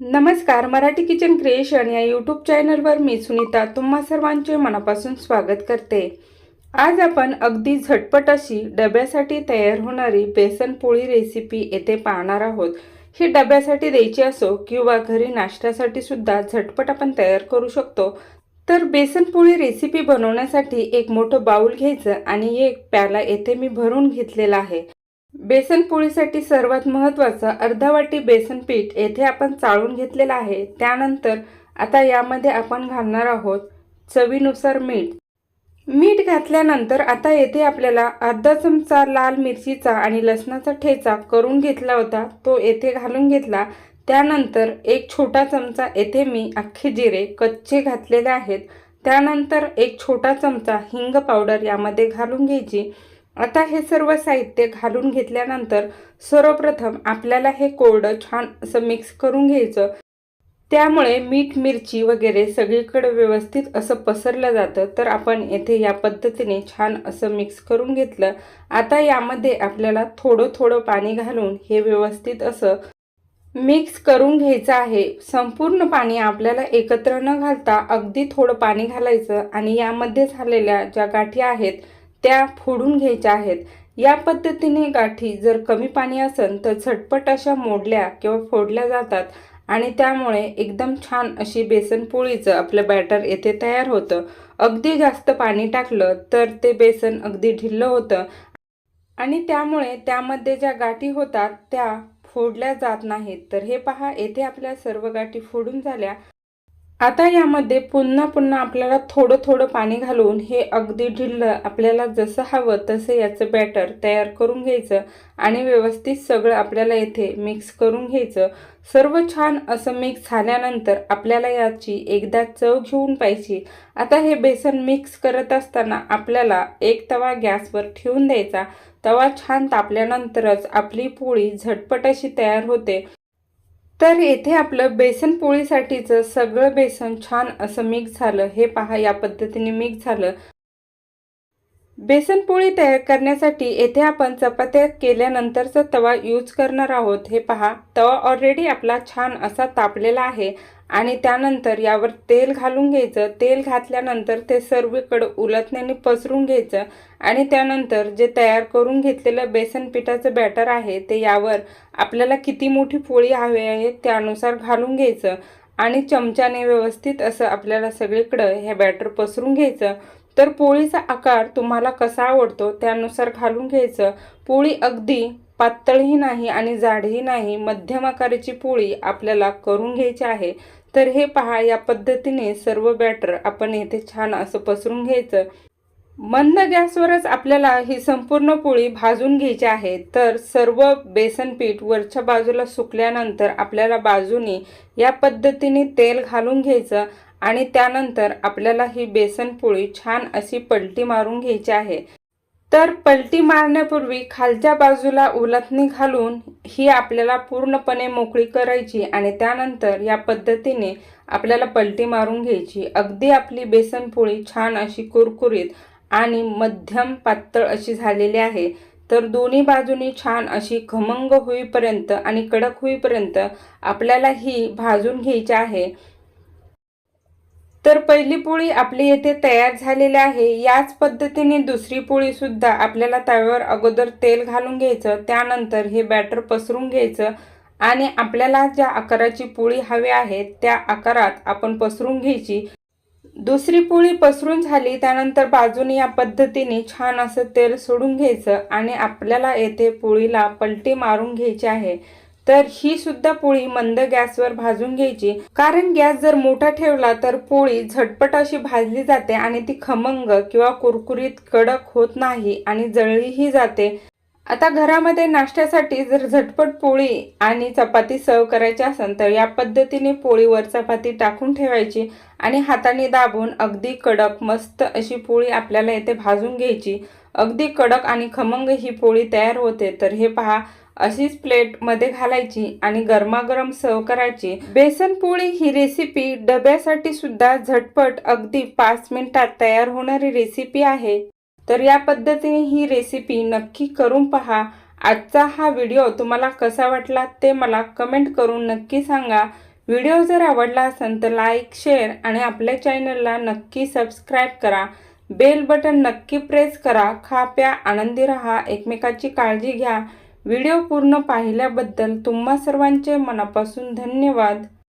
नमस्कार Marathi kitchen creation या YouTube चॅनलवर मी सुनीता तुम्हा सर्वांचे मनापासून स्वागत करते. आज आपण अगदी झटपट अशी डब्यासाठी तयार होणारी बेसन पोळी रेसिपी येथे पाहणार आहोत. ही डब्यासाठी द्यायची असो किंवा घरी नाश्त्यासाठी सुद्धा झटपट आपण तयार करू शकतो. तर बेसन पोळी रेसिपी बनवण्यासाठी एक मोठं बाऊल घ्यायचं आणि एक प्याला येथे मी भरून घेतलेला आहे. बेसन पोळीसाठी सर्वात महत्त्वाचं अर्धा वाटी बेसन पीठ येथे आपण चाळून घेतलेलं आहे. त्यानंतर आता यामध्ये आपण घालणार आहोत चवीनुसार मीठ. मीठ घातल्यानंतर आता येथे आपल्याला अर्धा चमचा लाल मिरचीचा आणि लसणाचा ठेचा करून घेतला होता. तो येथे घालून घेतला. त्यानंतर एक छोटा चमचा येथे मी अख्खे जिरे कच्चे घातलेले आहेत. त्यानंतर एक छोटा चमचा हिंग पावडर यामध्ये घालून घ्यायची. आता हे सर्व साहित्य घालून घेतल्यानंतर सर्वप्रथम आपल्याला हे कोरडं छान असं मिक्स करून घ्यायचं. त्यामुळे मीठ मिरची वगैरे सगळीकडे व्यवस्थित असं पसरलं जातं. तर आपण येथे या पद्धतीने छान असं मिक्स करून घेतलं. आता यामध्ये आपल्याला थोडं थोडं पाणी घालून हे व्यवस्थित असं मिक्स करून घ्यायचं आहे. संपूर्ण पाणी आपल्याला एकत्र न घालता अगदी थोडं पाणी घालायचं. आणि यामध्ये झालेल्या ज्या गाठी आहेत त्या फोडून घ्यायच्या आहेत. या पद्धतीने गाठी जर कमी पाणी असेल तर झटपट अशा मोडल्या किंवा फोडल्या जातात आणि त्यामुळे एकदम छान अशी बेसन पोळीचं आपलं बॅटर येथे तयार होतं. अगदी जास्त पाणी टाकलं तर ते बेसन अगदी ढिल्लं होतं आणि त्यामुळे त्यामध्ये ज्या गाठी होतात त्या फोडल्या जात नाहीत. तर हे पहा येथे आपल्या सर्व गाठी फोडून झाल्या. आता यामध्ये पुन्हा पुन्हा आपल्याला थोडं थोडं पाणी घालून हे अगदी ढिल्लं आपल्याला जसं हवं तसं याचं बॅटर तयार करून घ्यायचं आणि व्यवस्थित सगळं आपल्याला येथे मिक्स करून घ्यायचं. सर्व छान असं मिक्स झाल्यानंतर आपल्याला याची एकदा चव घेऊन पाहिजे. आता हे बेसन मिक्स करत असताना आपल्याला एक तवा गॅसवर ठेवून द्यायचा. तवा छान तापल्यानंतरच आपली पोळी झटपट अशी तयार होते. तर येथे आपलं बेसन पोळीसाठीचं सगळं बेसन छान असं मिक्स झालं. हे पहा या पद्धतीने मिक्स झालं. बेसन पोळी तयार करण्यासाठी येथे आपण चपात्या केल्यानंतरचा तवा यूज करणार आहोत. हे पहा तवा ऑलरेडी आपला छान असा तापलेला आहे आणि त्यानंतर यावर तेल घालून घ्यायचं. तेल घातल्यानंतर ते सर्वीकडं उलटण्याने पसरून घ्यायचं आणि त्यानंतर जे तयार करून घेतलेलं बेसन पिठाचं बॅटर आहे ते यावर आपल्याला किती मोठी पोळी हवी आहे त्यानुसार घालून घ्यायचं आणि चमच्याने व्यवस्थित असं आपल्याला सगळीकडं हे बॅटर पसरून घ्यायचं. तर पोळीचा आकार तुम्हाला कसा आवडतो त्यानुसार घालून घ्यायचं. पोळी अगदी पातळही नाही आणि जाडही नाही. मध्यम आकाराची पोळी आपल्याला करून घ्यायची आहे. तर हे पहा या पद्धतीने सर्व बॅटर आपण येथे छान असं पसरून घ्यायचं. मंद गॅसवरच आपल्याला ही संपूर्ण पोळी भाजून घ्यायची आहे. तर सर्व बेसन पीठ वरच्या बाजूला सुकल्यानंतर आपल्याला बाजूने या पद्धतीने तेल घालून घ्यायचं. आणि त्यानंतर आपल्याला ही बेसन पोळी छान अशी पलटी मारून घ्यायची आहे. तर पलटी मारण्यापूर्वी खालच्या बाजूला उलथणी घालून ही आपल्याला पूर्णपणे मोकळी करायची आणि त्यानंतर या पद्धतीने आपल्याला पलटी मारून घ्यायची. अगदी आपली बेसन पोळी छान अशी कुरकुरीत आणि मध्यम पातळ अशी झालेली आहे. तर दोन्ही बाजूनी छान अशी खमंग होईपर्यंत आणि कडक होईपर्यंत आपल्याला ही भाजून घ्यायची आहे. तर पहिली पोळी आपली येथे तयार झालेली आहे. याच पद्धतीने दुसरी पोळी सुद्धा आपल्याला तव्यावर अगोदर तेल घालून घ्यायचं त्यानंतर हे बॅटर पसरून घ्यायचं आणि आपल्याला ज्या आकाराची पोळी हवी आहे त्या आकारात आपण पसरून घ्यायची. दुसरी पोळी पसरून झाली त्यानंतर बाजूने या पद्धतीने छान असं तेल सोडून घ्यायचं आणि आपल्याला येथे पोळीला पलटी मारून घ्यायची आहे. तर ही सुद्धा पोळी मंद गॅसवर भाजून घ्यायची. कारण गॅस जर मोठा ठेवला तर पोळी झटपट अशी भाजली जाते आणि ती खमंग किंवा कुरकुरीत कडक होत नाही आणि जळलीही जाते. आता घरामध्ये नाश्त्यासाठी जर झटपट पोळी आणि चपाती सर्व करायची असेल तर या पद्धतीने पोळीवर चपाती टाकून ठेवायची आणि हाताने दाबून अगदी कडक मस्त अशी पोळी आपल्याला येथे भाजून घ्यायची. अगदी कडक आणि खमंग ही पोळी तयार होते. तर हे पहा अशीच प्लेटमध्ये घालायची आणि गरमागरम सर्व करायची. बेसन पोळी ही रेसिपी डब्यासाठी सुद्धा झटपट अगदी पाच मिनिटात तयार होणारी रेसिपी आहे. तर या पद्धतीने ही रेसिपी नक्की करून पहा. आजचा हा व्हिडिओ तुम्हाला कसा वाटला ते मला कमेंट करून नक्की सांगा. व्हिडिओ जर आवडला असेल तर लाईक शेअर आणि आपल्या चॅनलला नक्की सबस्क्राईब करा. बेल बटन नक्की प्रेस करा. खा प्या आनंदी रहा. एकमेकाची काळजी घ्या. व्हिडिओ पूर्ण पाहिल्याबद्दल तुम्हा सर्वांचे मनापासून धन्यवाद.